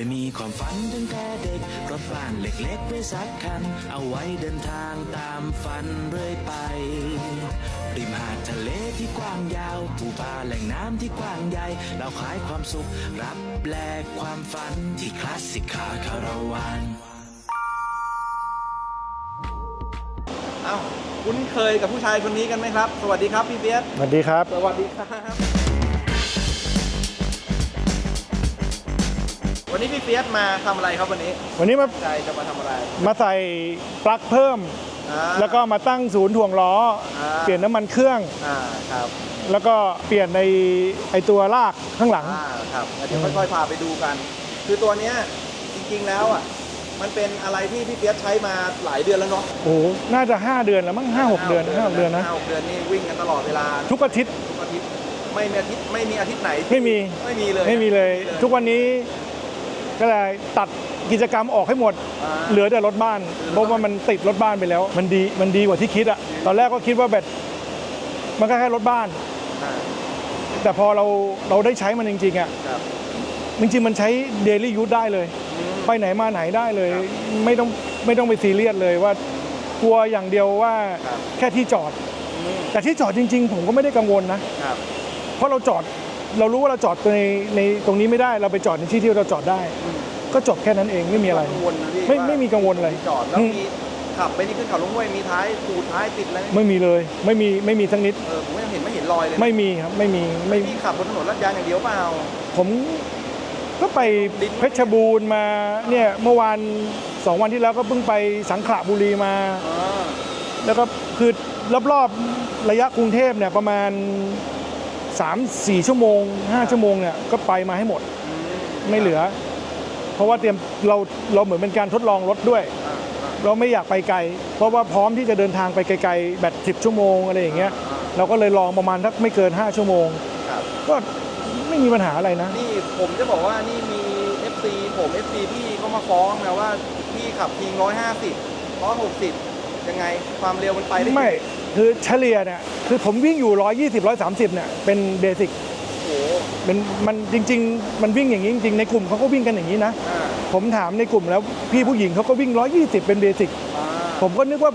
ยมีความฝันตั้งแต่เด็กรถบ้านเล็กๆไว้สักคัน เอาไว้เดินทางตามฝันเรื่อยไป ริมหาดทะเลที่กว้างยาวภูป่าแหล่งน้ำที่กว้างใหญ่ เราขายความสุข รับแลกความฝันที่คลาสสิกคาคาราวานเอ้าคุ้นเคยกับผู้ชายคนนี้กันไหมครับ สวัสดีครับพี่เบียสสวัสดีครับ สวัสดีครับ วันนี้พี่เฟียสมาทำอะไรครับวันนี้วันนี้มาใจจะมาทำอะไร มาใส่ปลั๊กเพิ่ม อ่า แล้วก็มาตั้งศูนย์ถ่วงล้อ อ่า เปลี่ยนน้ำมันเครื่อง อ่าครับแล้วก็เปลี่ยนในไอตัวลากข้างหลัง อ่าครับงั้นเดี๋ยวค่อยๆพาไปดูกัน คือตัวเนี้ยจริงๆแล้วอะมันเป็นอะไรที่พี่เฟียสใช้มาหลายเดือนแล้วเนาะโอ้โหน่าจะ 5 เดือนแล้วมั้งห้าหกเดือนห้าหกเดือนนะ ห้าหกเดือนนี่วิ่งกันตลอดเวลาทุกอาทิตย์ ทุกอาทิตย์ไม่มีอาทิตย์ไม่มีอาทิตย์ไหนที่ไม่มี ไม่มีเลยไม่มีเลย ทุกวันนี้ ก็เลยตัดกิจกรรมออกให้หมดอ่าเหลือแต่รถบ้านเพราะว่ามันติดรถบ้านไปแล้ว มันดีมันดีกว่าที่คิดอะตอนแรกก็คิดว่าแบบมันก็แค่รถบ้านอ่าแต่พอเราเราได้ใช้มันจริงๆอะครับจริงๆมันใช้เดลี่ยู e ได้เลยอืมไปไหนมาไหนได้เลยครับไม่ต้องไม่ต้องไปซีเรียสเลยว่ากลัวอย่างเดียวว่าครับแค่ที่จอดอืมแต่ที่จอดจริง ๆ ผมก็ไม่ได้กังวลนะครับเพราะเราจอด เรารู้ว่าเราจอดในในตรงนี้ไม่ได้เราไปจอดในที่ที่เราจอดได้อืมก็จบแค่นั้นเองไม่มีอะไร กังวลนะพี่ไม่ว่าไม่มีกังวลอะไรที่จอดแล้วอืม มีขับไปนี่ขึ้นเขาลงห้วยมีท้ายปูท้ายติดอะไรไหมไม่มีเลยไม่มีไม่มีทั้งนิดเออผมยังเห็นไม่เห็นรอยเลยนะไม่มีครับไม่มีไม่พี่ขับบนถนนลาดยางอย่างเดียวเปล่า ผมก็ไปลิ้นเพชรบูรณ์มาเนี่ยเมื่อวานสองวันที่แล้วก็เพิ่งไปสังขละบุรีมาอ๋อแล้วก็คือรอบๆระยะกรุงเทพเนี่ยประมาณ 3-4 ชั่วโมง 5 ชั่วโมงเนี่ยก็ไปมาให้หมดอืมไม่เหลือ เพราะว่าเตรียมเราเราเหมือนเป็นการทดลองรถด้วยอ่าอ่าเราไม่อยากไปไกล เพราะว่าพร้อมที่จะเดินทางไปไกลๆแบบ10 ชั่วโมงอะไรอย่างเงี้ยอ่าเราก็เลยลองประมาณสักไม่เกิน 5 ชั่วโมงครับก็ไม่มีปัญหาอะไรนะ นี่ผมจะบอกว่านี่มี FC ผม FC พี่เขามาฟ้องนะว่าพี่ขับทิ้งร้อยห้าสิบร้อยหกสิบยังไงความเร็วมันไปได้ไม่ คือเฉลี่ยเนี่ยคือผมวิ่งอยู่ 120 130เนี่ยเป็นเบสิกโอ้โหเป็นมันจริง ๆ มันวิ่งอย่างนี้จริงๆในกลุ่มเขาก็วิ่งกันอย่างนี้นะอ่าผมถามในกลุ่มแล้วพี่ผู้หญิงเขาก็วิ่ง 120 เป็นเบสิกอ่าผมก็นึกว่า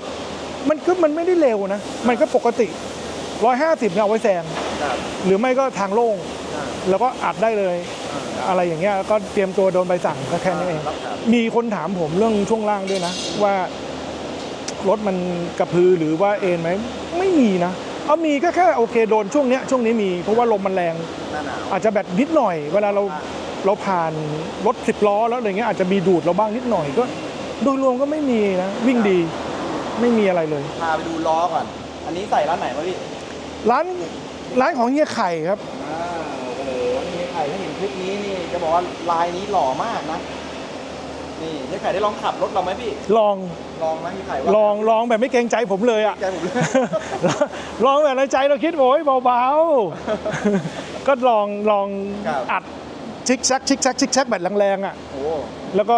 มันก็มันไม่ได้เร็วนะ มันก็ปกติ 150เนี่ยเอาไว้แซงครับหรือไม่ก็ทางโล่งอ่าแล้วก็อัดได้เลยอ่าอะไรอย่างเงี้ยก็เตรียมตัวโดนใบสั่งก็แค่นี้เองครับครับมีคนถามผมเรื่องช่วงล่างด้วยนะว่า รถมันกระพือหรือว่าเอ็นไหมไม่มีนะ เอามีก็แค่โอเคโดนช่วงเนี้ยช่วงนี้มีเพราะว่าลมมันแรง หน้าหนาวอาจจะแบบนิดหน่อย เวลาเราอ่าเราผ่านรถสิบล้อแล้วอะไรเงี้ยอาจจะมีดูดเราบ้างนิดหน่อยก็ โดยรวมก็ไม่มีนะ วิ่งดีไม่มีอะไรเลย พาไปดูล้อก่อน อันนี้ใส่ร้านไหนมาพี่ร้านร้านของเฮียไข่ครับ อ่าโอ้โหนี่ไข่ถ้าเห็นคลิปนี้นี่จะบอกว่าลายนี้หล่อมากนะ นี่นี่ไข่ได้ลองขับรถเราไหมพี่ ลองลองไหมพี่ไข่ว่าลองลองแบบไม่เกรงใจผมเลยอะ ใจผมเลย ลองแบบในใจเราคิดโอ้ยเบาๆ ก็ลองลองครับ อัดชิกแซกชิกแซกชิกแซกแบบแรงๆอะ โอ้แล้วก็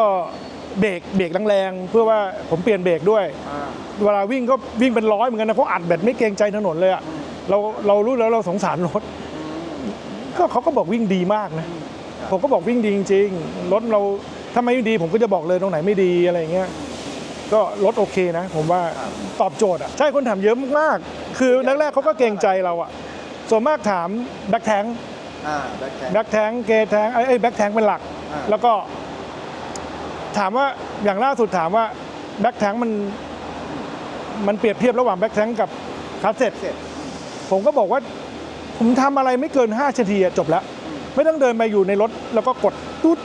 เบรกเบรกแรงๆเพื่อว่าผมเปลี่ยนเบรกด้วย อ่า เวลาวิ่งก็วิ่งเป็นร้อยเหมือนกันนะเพราะอัดแบบไม่เกรงใจถนนเลยอะอืมเราเรารู้แล้วเราสงสารรถอืมก็เขาก็บอกวิ่งดีมากนะครับผมก็บอกวิ่งดีจริงๆ รถเรา ถ้าไม่ดีผมก็จะบอกเลยตรงไหนไม่ดีอะไรอย่างเงี้ยก็รถโอเคนะ ผมว่าครับตอบโจทย์อะใช่คนถามเยอะมากๆคือแรกๆเขาก็เกรงใจเราอะส่วนมากถามแบ็คแทงอ่าแบ็คแท็กแบ็คแทงเกแทงไอ้แบ็คแทงเป็นหลักอ่าแล้วก็ ถามว่าอย่างล่าสุดถามว่าแบ็คแทงมันมันเปรียบเทียบระหว่างแบ็คแทงกับคาสเซ็ตเสร็จผมก็บอกว่า ผมทำอะไรไม่เกิน5นาทีอะจบแล้ว ไม่ต้องเดินมาอยู่ในรถ แล้วก็กดตุ๊ด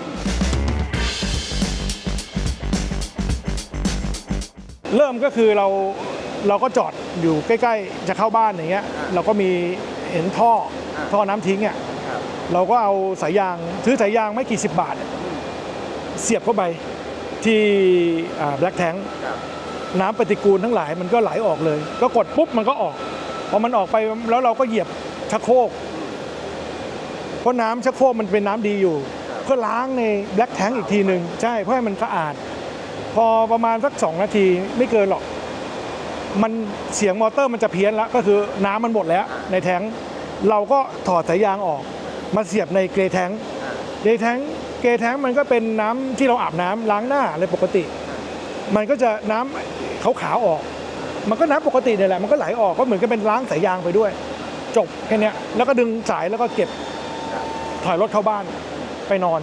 เริ่มก็คือเราเราก็จอดอยู่ใกล้ ๆ จะเข้าบ้านอย่างเงี้ย เราก็มีเห็นท่ออาท่อน้ำทิ้งอะครับเราก็เอาสายยางซื้อสายยางไม่กี่สิบบาทอะเสียบเข้าไปที่แบล็กแทงครับน้ำปฏิกูลทั้งหลายมันก็ไหลออกเลย ก็กดปุ๊บมันก็ออกพอมันออกไปแล้วเราก็เหยียบชักโครกเพราะน้ำชักโครกมันเป็นน้ำดีอยู่ก็ล้างในแบล็กแทงอีกทีหนึ่งใช่เพื่อให้มันสะอาดพ อประมาณสักสองนาทีไม่เกินหรอก มันเสียงมอเตอร์มันจะเพี้ยนแล้วก็คือน้ำมันหมดแล้วในแทงเราก็ถอดสายยางออก มาเสียบในเกรแทงอ่าเกรแทงเกแท้งมันก็เป็นน้ำที่เราอาบน้ำล้างหน้าอะไรปกติ มันก็จะน้ำขาวๆออก มันก็น้ำปกติเนี่ยแหละมันก็ไหลออกก็เหมือนกับเป็นล้างสายยางไปด้วย จบแค่เนี้ยแล้วก็ดึงสายแล้วก็เก็บถอยรถเข้าบ้านไปนอน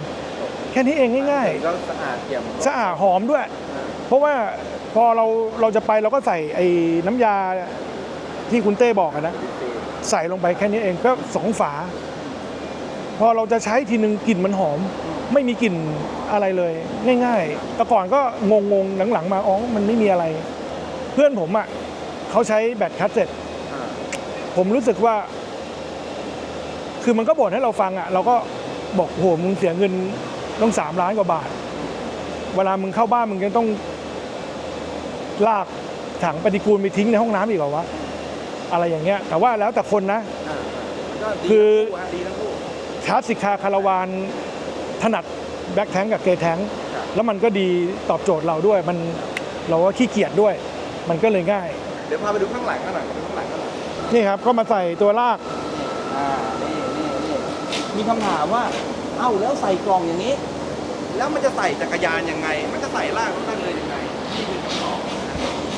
แค่นี้เองง่ายก็สะอาดเกี่ยมๆสะอาดหอมด้วย เพราะว่าพอเราเราจะไปเราก็ใส่ไอ้น้ำยาที่คุณเต้บอกอะนะ ใส่ลงไปแค่นี้เองก็สองฝา พอเราจะใช้ทีนึงกลิ่นมันหอม ไม่มีกลิ่นอะไรเลย ง่ายๆ แต่ก่อนก็งงๆหลังๆมาอ๋อมันไม่มีอะไร เพื่อนผมอะเขาใช้แบตคัสเซ็ตผมรู้สึกว่า คือมันก็บ่นให้เราฟังอะ เราก็บอกโหมึงเสียเงินต้องสามล้านกว่าบาท เวลามึงเข้าบ้านมึงยังต้อง ลากถังปฏิกูลไปทิ้งในห้องน้ำอีกเหรอวะอะไรอย่างเงี้ย แต่ว่าแล้วแต่คนนะ อ่ามันก็ดีคือทั้งคู่ฮะดีทั้งคู่คลาสสิกคาคาราวานถนัดแบ็คแทงกับเกแทงครับ แล้วมันก็ดีตอบโจทย์เราด้วย มันเราก็ขี้เกียจด้วย มันก็เลยง่าย เดี๋ยวพาไปดูข้างหลังกันหน่อยไปดูข้างหลังกันหน่อยนี่ครับ ก็มาใส่ตัวลากอ่านี่นี่นี่มีคำถามว่า เอ้าแล้วใส่กล่องอย่างนี้ แล้วมันจะใส่จักรยานยังไง มันจะใส่ลากรถได้เลยยังไงนี่คือคำตอบ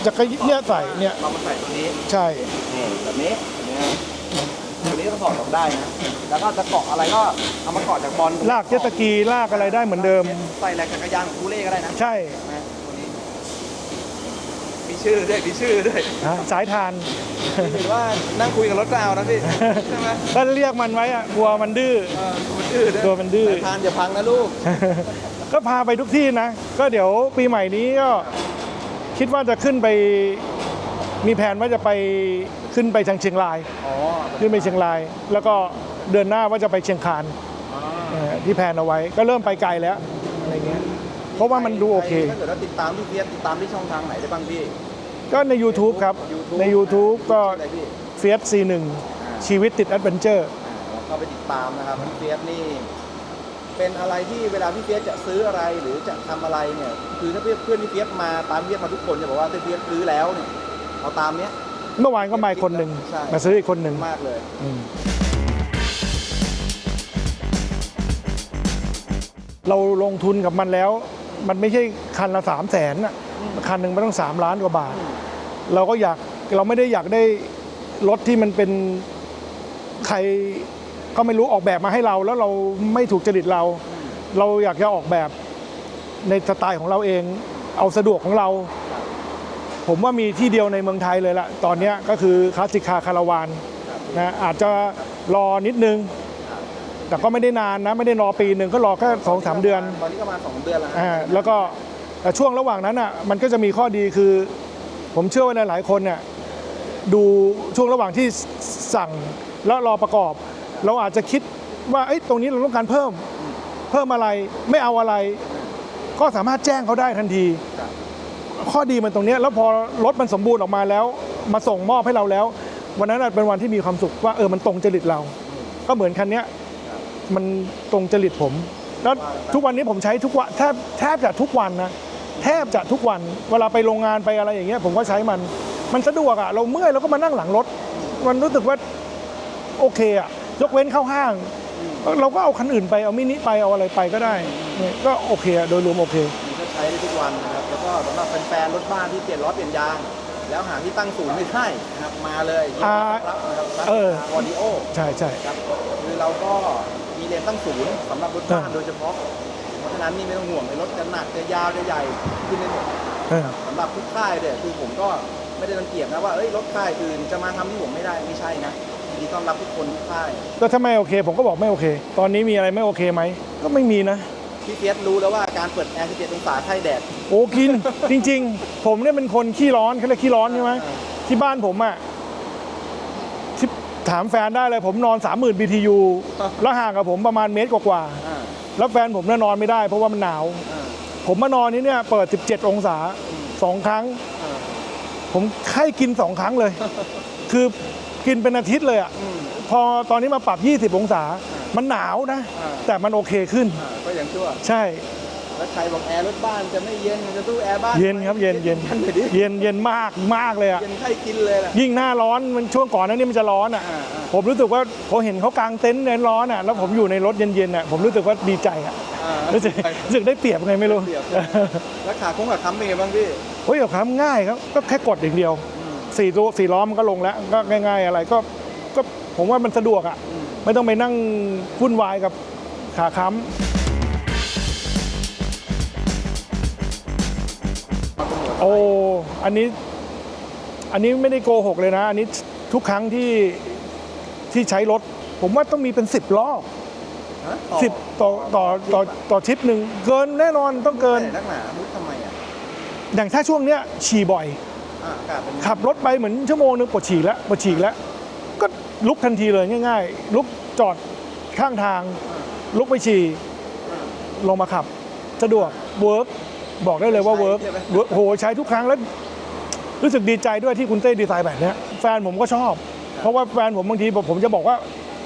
จะกระเนี่ยใส่เนี่ยเรามาใส่ตัวนี้ใช่นี่แบบนี้เนี่ยตัวนี้ก็ถอดออกได้นะ แล้วก็จะเกาะอะไรก็เอามาเกาะจากบอลลากเจ็ตสกีลากอะไรได้เหมือนเดิม ใส่แหลกจักรยานของคูเล่ก็ได้นะใช่นะตัวนี้มีชื่อด้วยมีชื่อด้วยฮะสายทาน ถือว่านั่งคุยกับรถก็เอานะพี่ใช่ไหมถ้าเรียกมันไว้อะกลัวมันดื้อ เออมันดื้อด้วยตัวมันดื้อ สายทานอย่าพังนะลูก ก็พาไปทุกที่นะ ก็เดี๋ยวปีใหม่นี้ก็ คิดว่าจะขึ้นไปมีแผนว่าจะไปขึ้นไปทางเชียงราย อ๋อขึ้นไปเชียงราย แล้วก็เดือนหน้าว่าจะไปเชียงคานอ๋อเอ่อที่แผนเอาไว้ก็เริ่มไปไกลแล้วอะไรเงี้ยเพราะว่ามันดูโอเค ถ้าเกิดว่าติดตามพี่เฟียสติดตามที่ช่องทางไหนได้บ้างพี่ ก็ใน YouTube ครับใน YouTube ก็ชื่ออะไรพี่ เฟียสซีหนึ่งชีวิตติดแอดเวนเจอร์ อ่าเราเข้าไปติดตามนะครับพี่เฟียสนี่ เป็นอะไรที่เวลาพี่เฟียสจะซื้ออะไรหรือจะทำอะไรเนี่ยคือถ้าเพื่อนเพื่อนพี่เฟียสมาตามพี่เฟียสมาทุกคนจะบอกว่าถ้าพี่เฟียสซื้อแล้วเนี่ยเอาตามเนี้ย เมื่อวานก็มาอีกคนหนึ่งใช่ มาซื้ออีกคนหนึ่งมากเลย อืมเราลงทุนกับมันแล้ว มันไม่ใช่คันละสามแสนอะคันหนึ่งมันต้องสามล้านกว่าบาท เราก็อยากเราไม่ได้อยากได้รถที่มันเป็นใคร ก็ไม่รู้ออกแบบมาให้เรา แล้วเราไม่ถูกจริตเรา เราอยากจะออกแบบในสไตล์ของเราเอง เอาสะดวกของเรา ผมว่ามีที่เดียวในเมืองไทยเลยละตอนเนี้ยก็คือคลาสสิกคาคาราวานนะอาจจะรอนิดนึง แต่ก็ไม่ได้นานนะ ไม่ได้รอปีหนึ่งก็รอแค่สองสามเดือนตอนนี้ก็มาสองเดือนแล้วอ่าแล้วก็แต่ช่วงระหว่างนั้นอะมันก็จะมีข้อดีคือ ผมเชื่อว่าหลายๆคนเนี่ยดูช่วงระหว่างที่สั่งแล้วรอประกอบ เราอาจจะคิดว่าตรงนี้เราต้องการเพิ่มเพิ่มอะไรไม่เอาอะไร ก็สามารถแจ้งเขาได้ทันที ข้อดีมันตรงนี้แล้วพอรถมันสมบูรณ์ออกมาแล้ว มาส่งมอบให้เราแล้ว วันนั้นเป็นวันที่มีความสุขว่าเออมันตรงจริตเรา ก็เหมือนคันนี้มันตรงจริตผม แล้วทุกวันนี้ผมใช้ทุกวันแทบแทบจะทุกวันนะแทบจะทุกวัน เวลาไปโรงงานไปอะไรอย่างเงี้ยผมก็ใช้มัน มันสะดวกอะเราเมื่อยเราก็มานั่งหลังรถ มันรู้สึกว่าโอเคอะ ยกเว้นเข้าห้าง เราก็เอาคันอื่นไปเอามินิไปเอาอะไรไปก็ได้เนี่ยก็โอเคอะโดยรวมโอเค มันก็ใช้ได้ทุกวันนะครับ แล้วก็สำหรับแฟนๆรถบ้านที่เปลี่ยนล้อเปลี่ยนยาง แล้วหาที่ตั้งศูนย์ไม่ได้นะครับ มาเลยยินดีต้อนรับนะครับเออ ออดิโอ ใช่ใช่ ครับคือเราก็มีเลนตั้งศูนย์สำหรับรถบ้านอ่า โดยเฉพาะ เพราะฉะนั้นนี่ไม่ต้องห่วงเลยรถจะหนักจะยาวจะใหญ่ขึ้นได้หมดเออ สำหรับทุกค่ายเนี่ยคือผมก็ไม่ได้รังเกียจนะว่าเอ้ยรถค่ายอื่นจะมาทำที่ผมไม่ได้ไม่ใช่นะยิน ดีต้อนรับทุกคนทุกค่ายแล้วถ้าไม่โอเค ผมก็บอกไม่โอเค ตอนนี้มีอะไรไม่โอเคไหม ก็ไม่มีนะ พี่เฟียสรู้แล้วว่าการเปิดแอร์17องศาไข้แดด โอ้กิน จริง ๆ ผมเนี่ยเป็นคนขี้ร้อนเขาเรียกขี้ร้อนใช่ไหมที่บ้านผมอะที่ถามแฟนได้เลยผมนอน 30,000 BTU แล้วห่างกับผมประมาณเมตรกว่าอ่าๆแล้วแฟนผมเนี่ยนอนไม่ได้เพราะว่ามันหนาว อ่าผมมานอนนี้เนี่ยเปิด 17 องศาสองครั้ง อ่าผมไข้กินสองครั้งเลย คือ กินเป็นอาทิตย์เลยอะอืมพอตอนนี้มาปรับ 20 องศา มันหนาวนะอ่าแต่มันโอเคขึ้นอ่าก็ยังชั่ว ใช่ แล้วใครบอกแอร์รถบ้านจะไม่เย็นมันจะสู้แอร์บ้าน เย็นครับเย็นเย็นกันหน่อยดิเย็นเย็นมากมากเลยอะ เย็นไข้กินเลยแหละยิ่งหน้าร้อนมันช่วงก่อนหนั้นนี่มันจะร้อนอะอ่าอ่าผมรู้สึกว่าผมเห็นเขากางเต็นท์ในร้อนอะ แล้วผมอยู่ในรถเย็นๆอะ ผมรู้สึกว่าดีใจอะอ่ารู้สึกรู้สึกได้เปรียบไงไม่รู้เปรียบแล้วขาโค้งขาค้ำเป็นไงบ้างพี่ เฮ้ยเอาครับง่ายครับ ก็แค่กดอย่างเดียวอืม สี่ตัวสี่ล้อมันก็ลงแล้วก็ง่าย ๆ อะไรก็ก็ผมว่ามันสะดวกอะอืมไม่ต้องไปนั่งวุ่นวายกับขาค้ำโอ้อันนี้อันนี้ไม่ได้โกหกเลยนะ อันนี้ทุกครั้งที่ที่ใช้รถ ผมว่าต้องมีเป็นสิบรอบฮะสิบต่อต่อต่อต่อทริปหนึ่งเกินแน่นอนต้องเกินแต่นักหนามุดทำไมอะอย่างถ้าช่วงเนี้ยฉี่บ่อย อะอากาศเป็นขับรถไปเหมือนชั่วโมงนึงปวดฉี่แล้วปวดฉี่แล้ว ก็ลุกทันทีเลยง่าย ๆ ลุกจอดข้างทาง ลุกไปฉี่ลงมาขับ สะดวกเวิร์กบอกได้เลยว่าเวิร์กเวิร์กโหใช้ทุกครั้งแล้วรู้สึกดีใจด้วยที่คุณเต้ดีไซน์แบบเนี้ยแฟนผมก็ชอบ เพราะว่าแฟนผมบางทีผมจะบอกว่า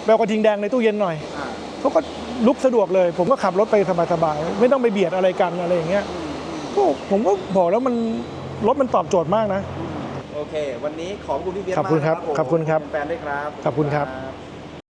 แปลกระทิงแดงในตู้เย็นหน่อยอะเขาก็ลุกสะดวกเลย ผมก็ขับรถไปสบายๆไม่ต้องไปเบียดอะไรกันอะไรอย่างเงี้ยอืมอืมก็ผมก็บอกแล้วมัน รถมันตอบโจทย์มากนะ โอเค วันนี้ขอบคุณพี่เฟียสขอบคุณมากนะครับผมขอบคุณครับเป็นแฟนด้วยครับ ขอบคุณครับบ